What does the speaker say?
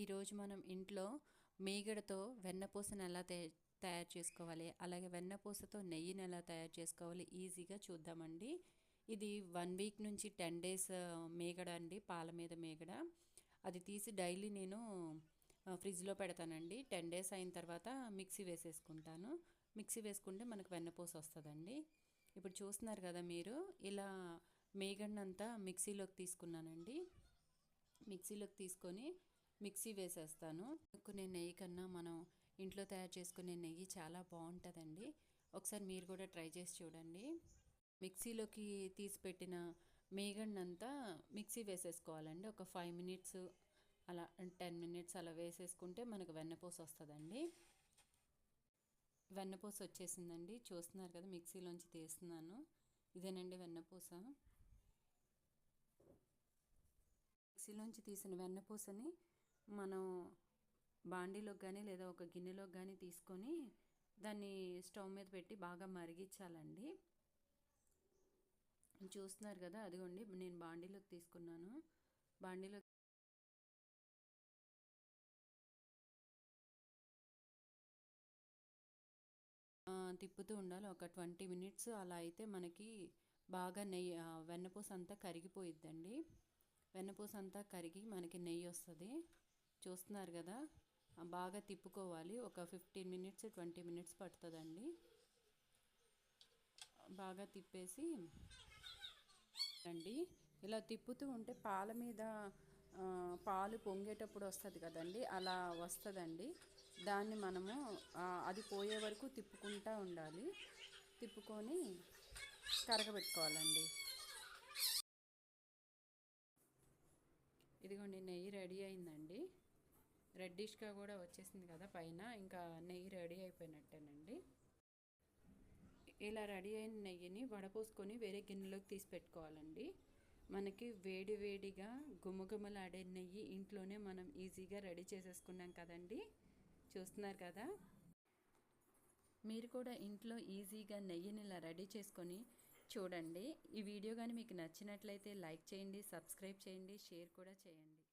ఈరోజు మనం ఇంట్లో మీగడతో వెన్నపూసను ఎలా తయారు చేసుకోవాలి? అలాగే వెన్నపూసతో నెయ్యిని ఎలా తయారు చేసుకోవాలి? ఈజీగా చూద్దామండి. ఇది వన్ వీక్ నుంచి టెన్ డేస్ మేగడ అండి పాల మీద మేగడ. అది తీసి డైలీ నేను ఫ్రిడ్జ్లో పెడతానండి. టెన్ డేస్ అయిన తర్వాత మిక్సీ వేసేసుకుంటాను. మిక్సీ వేసుకుంటే మనకు వెన్నపూస వస్తుందండి. ఇప్పుడు చూస్తున్నారు కదా మీరు ఇలా మేగడనంతా మిక్సీలోకి తీసుకున్నానండి. మిక్సీలోకి తీసుకొని మిక్సీ వేసేస్తాను. కొన్ని నెయ్యి కన్నా మనం ఇంట్లో తయారు చేసుకునే నెయ్యి చాలా బాగుంటుందండి. ఒకసారి మీరు కూడా ట్రై చేసి చూడండి. మిక్సీలోకి తీసి పెట్టిన మేగన్నంతా మిక్సీ వేసేసుకోవాలండి. ఒక ఫైవ్ మినిట్స్ అలా టెన్ మినిట్స్ అలా వేసేసుకుంటే మనకు వెన్నపూస వస్తుందండి. వెన్నపూస వచ్చేసిందండి. చూస్తున్నారు కదా మిక్సీలోంచి తీస్తున్నాను. ఇదేనండి వెన్నపూస. మిక్సీలోంచి తీసిన వెన్నపూసని మనం బాండీలోకి కానీ లేదా ఒక గిన్నెలోకి కానీ తీసుకొని దాన్ని స్టవ్ మీద పెట్టి బాగా మరిగించాలండి. చూస్తున్నారు కదా అదిగోండి నేను బాండీలోకి తీసుకున్నాను. బాండీలో తిప్పుతూ ఉండాలి. ఒక ట్వంటీ మినిట్స్ అలా అయితే మనకి బాగా నెయ్యి వెన్నపూస అంతా కరిగిపోయిద్దండి. వెన్నపూస అంతా కరిగి మనకి నెయ్యి వస్తుంది. చూస్తున్నారు కదా? బాగా తిప్పుకోవాలి. ఒక ఫిఫ్టీన్ మినిట్స్ ట్వంటీ మినిట్స్ పడుతుందండి. బాగా తిప్పేసి అండి ఇలా తిప్పుతూ ఉంటే పాల మీద పాలు పొంగేటప్పుడు వస్తుంది కదండి? అలా వస్తుందండి. దాన్ని మనము అది పోయే వరకు తిప్పుకుంటూ ఉండాలి. తిప్పుకొని కరగబెట్టుకోవాలండి. ఇదిగోండి నెయ్యి రెడీ అయిందండి. రెడ్డిష్గా కూడా వచ్చేసింది కదా పైన. ఇంకా నెయ్యి రెడీ అయిపోయినట్టేనండి. ఇలా రెడీ అయిన నెయ్యిని వడపోసుకొని వేరే గిన్నెలోకి తీసి పెట్టుకోవాలండి. మనకి వేడి వేడిగా గుమగుమలాడే నెయ్యి ఇంట్లోనే మనం ఈజీగా రెడీ చేసేసుకున్నాం కదండి. చూస్తున్నారు కదా? మీరు కూడా ఇంట్లో ఈజీగా నెయ్యిని ఇలా రెడీ చేసుకొని చూడండి. ఈ వీడియో కానీ మీకు నచ్చినట్లయితే లైక్ చేయండి సబ్స్క్రైబ్ చేయండి షేర్ కూడా చేయండి.